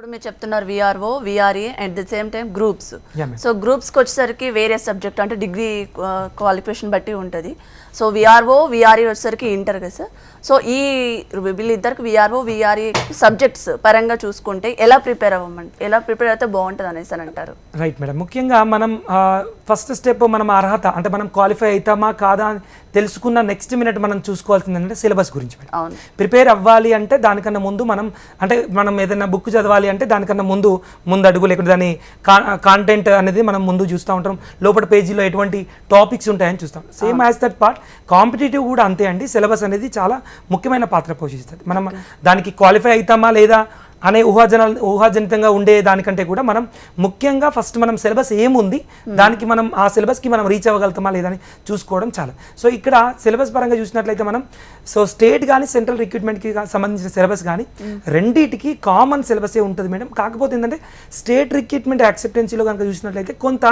ఇప్పుడు మీరు చెప్తున్నారు VRO VRA at the same time groups. So గ్రూప్స్కి వచ్చేసరికి వేరే సబ్జెక్ట్ అంటే డిగ్రీ క్వాలిఫికేషన్ బట్టి ఉంటుంది. సో విఆర్ఓ విఆర్ఏ వచ్చేసరికి ఇంటర్ కదా సార్. సో ఈ వీళ్ళిద్దరికి విఆర్ఓ విఆర్ఏ సబ్జెక్ట్స్ పరంగా చూసుకుంటే ఎలా ప్రిపేర్ అవ్వమండి ఎలా ప్రిపేర్ అయితే బాగుంటుంది అనేసి అని అంటారు. రైట్ మేడం ముఖ్యంగా మనం ఫస్ట్ స్టెప్ మనం అర్హత అంటే మనం క్వాలిఫై అవుతామా కాదా తెలుసుకున్న నెక్స్ట్ మినిట్ మనం చూసుకోవాల్సింది ఏంటంటే సిలబస్ గురించి మేడం. ప్రిపేర్ అవ్వాలి అంటే దానికన్నా ముందు మనం అంటే మనం ఏదైనా బుక్ చదవాలి అంటే దానికన్నా ముందు ముందు అడుగు లేకుంటే దాని కాంటెంట్ అనేది మనం ముందు చూస్తూ ఉంటాం. లోపల పేజీలో ఎటువంటి టాపిక్స్ ఉంటాయని చూస్తాం. Same as that part competitive కూడా అంతే అండి. సిలబస్ అనేది చాలా ముఖ్యమైన పాత్ర పోషిస్తుంది. మనం దానికి క్వాలిఫై అవుతామా లేదా అనే ఊహాజన ఊహాజనితంగా ఉండే దానికంటే కూడా మనం ముఖ్యంగా ఫస్ట్ మనం సిలబస్ ఏముంది దానికి మనం ఆ సిలబస్కి మనం రీచ్ అవ్వగలుగుతామా లేదని చూసుకోవడం చాలా. సో ఇక్కడ సిలబస్ పరంగా చూసినట్లయితే మనం సో స్టేట్ కానీ సెంట్రల్ రిక్రూట్మెంట్కి సంబంధించిన సిలబస్ కానీ రెండింటికి కామన్ సిలబసే ఉంటుంది మేడం. కాకపోతే ఏంటంటే స్టేట్ రిక్రూట్మెంట్ యాక్సెప్టెన్సీలో కనుక చూసినట్లయితే కొంత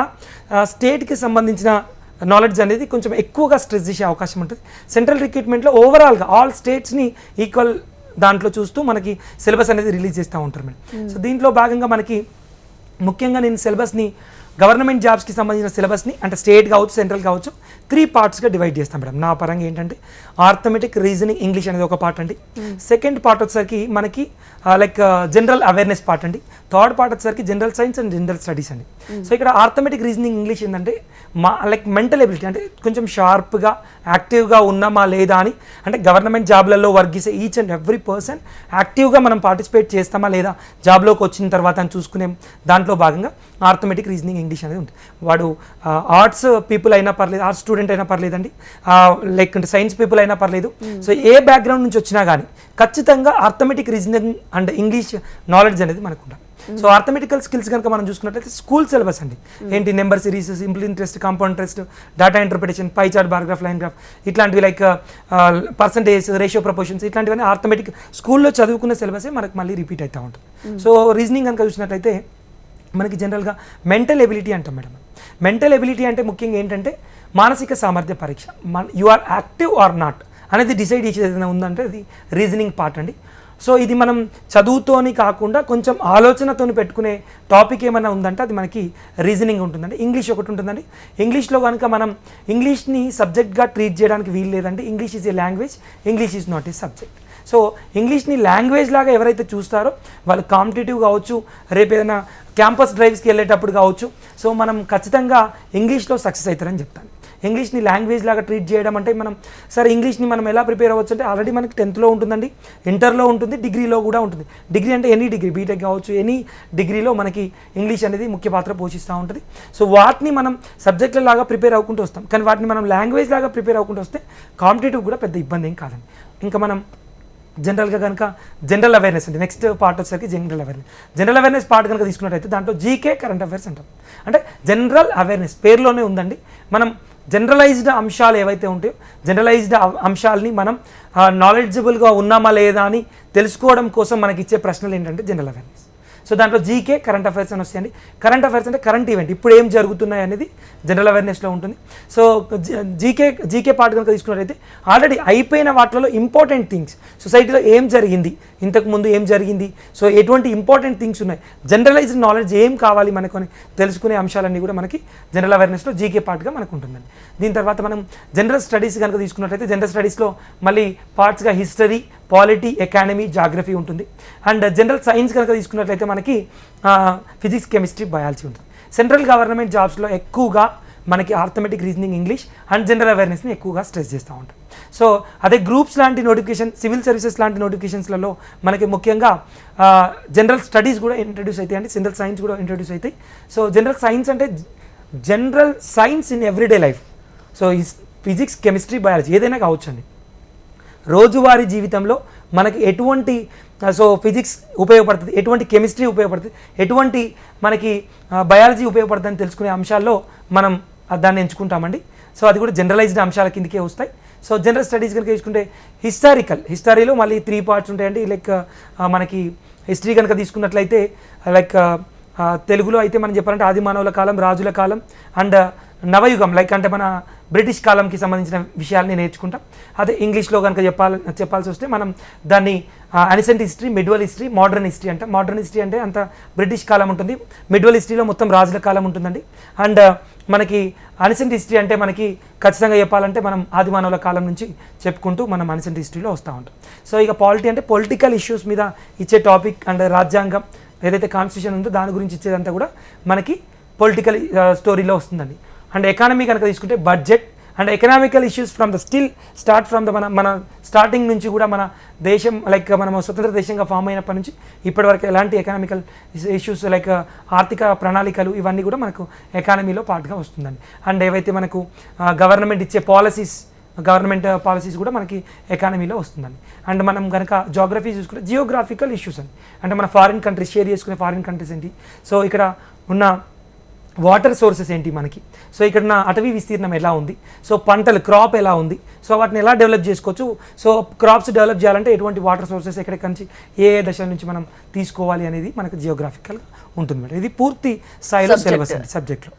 స్టేట్కి సంబంధించిన నాలెడ్జ్ అనేది కొంచెం ఎక్కువగా స్ట్రెస్ చేసే అవకాశం ఉంటుంది. సెంట్రల్ రిక్రూట్మెంట్లో ఓవరాల్గా ఆల్ స్టేట్స్ని ఈక్వల్ దాంట్లో చూస్తూ మనకి సిలబస్ అనేది రిలీజ్ చేస్తూ ఉంటారు మేడం. సో దీంట్లో భాగంగా మనకి ముఖ్యంగా నేను సిలబస్ని గవర్నమెంట్ జాబ్స్కి సంబంధించిన సిలబస్ని అంటే స్టేట్ కావచ్చు సెంట్రల్ కావచ్చు త్రీ పార్ట్స్గా డివైడ్ చేస్తాం మేడం. నా పరంగా ఏంటంటే ఆర్థమెటిక్ రీజనింగ్ ఇంగ్లీష్ అనేది ఒక పార్ట్ అండి. సెకండ్ పార్ట్ వచ్చేసరికి మనకి లైక్ జనరల్ అవేర్నెస్ పార్ట్ అండి. థర్డ్ పార్ట్ వచ్చేసరికి general science and general studies అండి. సో ఇక్కడ ఆర్థమెటిక్ రీజనింగ్ ఇంగ్లీష్ ఏంటంటే మా లైక్ మెంటల్ ఎబిలిటీ అంటే కొంచెం షార్ప్గా యాక్టివ్గా ఉన్నామా లేదా అని అంటే గవర్నమెంట్ జాబ్లలో వర్క్ చేసే ఈచ్ అండ్ ఎవ్రీ పర్సన్ యాక్టివ్గా మనం పార్టిసిపేట్ చేస్తామా లేదా జాబ్లోకి వచ్చిన తర్వాత అని చూసుకునే దాంట్లో భాగంగా ఆర్థమెటిక్ రీజనింగ్ ఇంగ్లీష్ అనేది ఉంటుంది. వాడు ఆర్ట్స్ పీపుల్ అయినా పర్లేదు ఆర్ట్స్ స్టూడెంట్ అయినా పర్లేదండి. లైక్ అంటే సైన్స్ పీపుల్ అయినా పర్లేదు. సో ఏ బ్యాక్గ్రౌండ్ నుంచి వచ్చినా కానీ ఖచ్చితంగా arithmetic reasoning and English knowledge అనేది మనకు ఉండాలి సో ఆర్థమెటికల్ స్కిల్స్ కనుక మనం చూసుకున్నట్లయితే స్కూల్ సిలబస్ అండి. ఏంటి number series simple interest compound interest data interpretation pie chart bar graph line graph ఇట్లాంటివి లైక్ పర్సంటేజ్ రేషియో ప్రపోర్షన్స్ ఇట్లాంటివన్నీ ఆర్థమెటిక్ స్కూల్లో చదువుకున్న సిలబసే మనకు మళ్ళీ రిపీట్ అవుతూ ఉంటుంది. సో రీజనింగ్ కనుక చూసినట్లయితే మనకి జనరల్గా మెంటల్ ఎబిలిటీ అంటాం మేడం. మెంటల్ ఎబిలిటీ అంటే ముఖ్యంగా ఏంటంటే మానసిక సామర్థ్య పరీక్ష. మన you are active or not అనేది డిసైడ్ చేసేది ఏదైనా ఉందంటే అది రీజనింగ్ పార్ట్ అండి. సో ఇది మనం చదువుతోని కాకుండా కొంచెం ఆలోచనతోని పెట్టుకునే టాపిక్ ఏమైనా ఉందంటే అది మనకి రీజనింగ్ ఉంటుందండి. ఇంగ్లీష్ ఒకటి ఉంటుందండి. ఇంగ్లీష్లో కనుక మనం ఇంగ్లీష్ని సబ్జెక్ట్గా ట్రీట్ చేయడానికి వీలు లేదండి English is a language English is not a subject so ఇంగ్లీష్ని language లాగా ఎవరైతే చూస్తారో వాళ్ళు కాంపిటేటివ్ కావచ్చు రేపు ఏదైనా క్యాంపస్ డ్రైవ్స్కి వెళ్ళేటప్పుడు కావచ్చు సో మనం ఖచ్చితంగా ఇంగ్లీష్లో సక్సెస్ అవుతారని చెప్తాను. ఇంగ్లీష్ని లాంగ్వేజ్ లాగా ట్రీట్ చేయడం అంటే మనం సరే ఇంగ్లీష్ని మనం ఎలా ప్రిపేర్ అవ్వచ్చు అంటే ఆల్రెడీ మనకి టెన్త్లో ఉంటుందండి ఇంటర్లో ఉంటుంది డిగ్రీలో కూడా ఉంటుంది. డిగ్రీ అంటే ఎనీ డిగ్రీ బీటెక్ కావచ్చు ఎనీ డిగ్రీలో మనకి ఇంగ్లీష్ అనేది ముఖ్య పాత్ర పోషిస్తూ ఉంటుంది. సో వాటిని మనం సబ్జెక్టుల లాగా ప్రిపేర్ అవ్వకుంటూ వస్తాం. కానీ వాటిని మనం లాంగ్వేజ్ లాగా ప్రిపేర్ అవ్వకుంటూ వస్తే కాంపిటేటివ్ కూడా పెద్ద ఇబ్బంది ఏం కాదండి. ఇంకా మనం జనరల్గా కనుక జనరల్ అవేర్నెస్ అండి. నెక్స్ట్ పార్ట్ వచ్చేసరికి general awareness. General awareness part కనుక తీసుకున్నట్టయితే దాంట్లో జీకే కరెంట్ అఫైర్స్ అంటాం. అంటే జనరల్ అవేర్నెస్ పేరులోనే ఉందండి. మనం జనరలైజ్డ్ అంశాలు ఏవైతే ఉంటాయో జనరలైజ్డ్ అంశాలని మనం నాలెడ్జబుల్గా ఉన్నామా లేదా అని తెలుసుకోవడం కోసం మనకి ఇచ్చే ప్రశ్నలు ఏంటంటే జనరల్ అవేర్నెస్. సో దాంట్లో జీకే కరెంట్ అఫైర్స్ అని వస్తాయండి. కరెంట్ అఫైర్స్ అంటే కరెంట్ ఈవెంట్ ఇప్పుడు ఏం జరుగుతున్నాయి అనేది జనరల్ అవేర్నెస్లో ఉంటుంది. సో జీకే జీకే పార్ట్ కనుక తీసుకున్నట్టయితే ఆల్రెడీ అయిపోయిన వాటిలో ఇంపార్టెంట్ థింగ్స్ సొసైటీలో ఏం జరిగింది? ఇంతకుముందు ఏం జరిగింది? సో ఎటువంటి ఇంపార్టెంట్ థింగ్స్ ఉన్నాయి? జనరలైజ్డ్ నాలెడ్జ్ ఏం కావాలి మనకు అని తెలుసుకునే అంశాలన్నీ కూడా మనకి జనరల్ అవేర్నెస్లో జీకే పార్ట్గా మనకు ఉంటుందండి. దీని తర్వాత మనం జనరల్ స్టడీస్ కనుక తీసుకున్నట్లయితే జనరల్ స్టడీస్లో మళ్ళీ పార్ట్స్గా హిస్టరీ పాలిటీ ఎకానమీ జాగ్రఫీ ఉంటుంది. అండ్ జనరల్ సైన్స్ కనుక తీసుకున్నట్లయితే మనకి ఫిజిక్స్ కెమిస్ట్రీ బయాలజీ ఉంటుంది. సెంట్రల్ గవర్నమెంట్ జాబ్స్లో ఎక్కువగా మనకి arithmetic reasoning English and general అవేర్నెస్ని ఎక్కువగా స్ట్రెస్ చేస్తూ ఉంటాం. సో అదే గ్రూప్స్ లాంటి నోటిఫికేషన్ సివిల్ సర్వీసెస్ లాంటి నోటిఫికేషన్స్లలో మనకి ముఖ్యంగా జనరల్ స్టడీస్ కూడా ఇంట్రడ్యూస్ అవుతాయి అంటే జనరల్ సైన్స్ కూడా ఇంట్రడ్యూస్ అవుతాయి. సో జనరల్ సైన్స్ అంటే general science in everyday life. So ఈ ఫిజిక్స్ కెమిస్ట్రీ బయాలజీ ఏదైనా కావచ్చండి రోజువారీ జీవితంలో మనకి ఎటువంటి సో ఫిజిక్స్ ఉపయోగపడుతుంది ఎటువంటి కెమిస్ట్రీ ఉపయోగపడుతుంది ఎటువంటి మనకి బయాలజీ ఉపయోగపడుతుందని తెలుసుకునే అంశాల్లో మనం దాన్ని ఎంచుకుంటామండి. సో అది కూడా జనరలైజ్డ్ అంశాల కిందకే వస్తాయి. సో జనరల్ స్టడీస్ కనుక తీసుకుంటే హిస్టారికల్ హిస్టరీలో మళ్ళీ త్రీ పార్ట్స్ ఉంటాయండి. లైక్ మనకి హిస్టరీ కనుక తీసుకున్నట్లయితే లైక్ తెలుగులో అయితే మనం చెప్పాలంటే ఆది మానవుల కాలం రాజుల కాలం అండ్ నవయుగం లైక్ అంటే మన బ్రిటిష్ కాలంకి సంబంధించిన విషయాల్ని నేర్చుకుంటాం. అదే ఇంగ్లీష్లో కనుక చెప్పాలి చెప్పాల్సి వస్తే మనం దాన్ని ancient history medieval history modern history అంటే. మోడర్న్ హిస్టరీ అంటే అంత బ్రిటిష్ కాలం ఉంటుంది. మిడ్వల్ హిస్టరీలో మొత్తం రాజుల కాలం ఉంటుందండి. అండ్ మనకి అనిసెంట్ హిస్టరీ అంటే మనకి ఖచ్చితంగా చెప్పాలంటే మనం ఆదిమానవుల కాలం నుంచి చెప్పుకుంటూ మనం అనిసెంట్ హిస్టరీలో వస్తూ ఉంటాం. సో ఇక పాలిటీ అంటే పొలిటికల్ ఇష్యూస్ మీద ఇచ్చే టాపిక్ అండ్ రాజ్యాంగం ఏదైతే కాన్స్టిట్యూషన్ ఉందో దాని గురించి ఇచ్చేదంతా కూడా మనకి పొలిటికల్ స్టోరీలో వస్తుందండి. అండ్ ఎకానమీ కనుక తీసుకుంటే budget and economical issues from the still start from the మన మన స్టార్టింగ్ నుంచి కూడా మన దేశం లైక్ మనం స్వతంత్ర దేశంగా ఫామ్ అయినప్పటి నుంచి ఇప్పటివరకు ఎలాంటి ఎకనామికల్ ఇష్యూస్ లైక్ ఆర్థిక ప్రణాళికలు ఇవన్నీ కూడా మనకు ఎకానమీలో పార్ట్గా వస్తుందండి. అండ్ ఏవైతే మనకు uh, గవర్నమెంట్ ఇచ్చే పాలసీస్ గవర్నమెంట్ పాలసీస్ కూడా మనకి ఎకానమీలో వస్తుందండి. అండ్ మనం కనుక జాగ్రఫీ చూసుకుంటే జియోగ్రాఫికల్ ఇష్యూస్ అండి. అంటే మన ఫారిన్ కంట్రీస్ షేర్ చేసుకునే ఫారిన్ కంట్రీస్ ఏంటి? సో ఇక్కడ ఉన్న వాటర్ సోర్సెస్ ఏంటి మనకి? సో ఇక్కడ ఉన్న అటవీ విస్తీర్ణం ఎలా ఉంది? సో పంటలు క్రాప్ ఎలా ఉంది? సో వాటిని ఎలా డెవలప్ చేసుకోవచ్చు? సో క్రాప్స్ డెవలప్ చేయాలంటే ఎటువంటి వాటర్ సోర్సెస్ ఎక్కడికి నుంచి ఏ ఏ దశ నుంచి మనం తీసుకోవాలి అనేది మనకు జియోగ్రాఫికల్గా ఉంటుంది మేడం. ఇది పూర్తి స్థాయిలో. సిలబస్ అండి సబ్జెక్ట్లో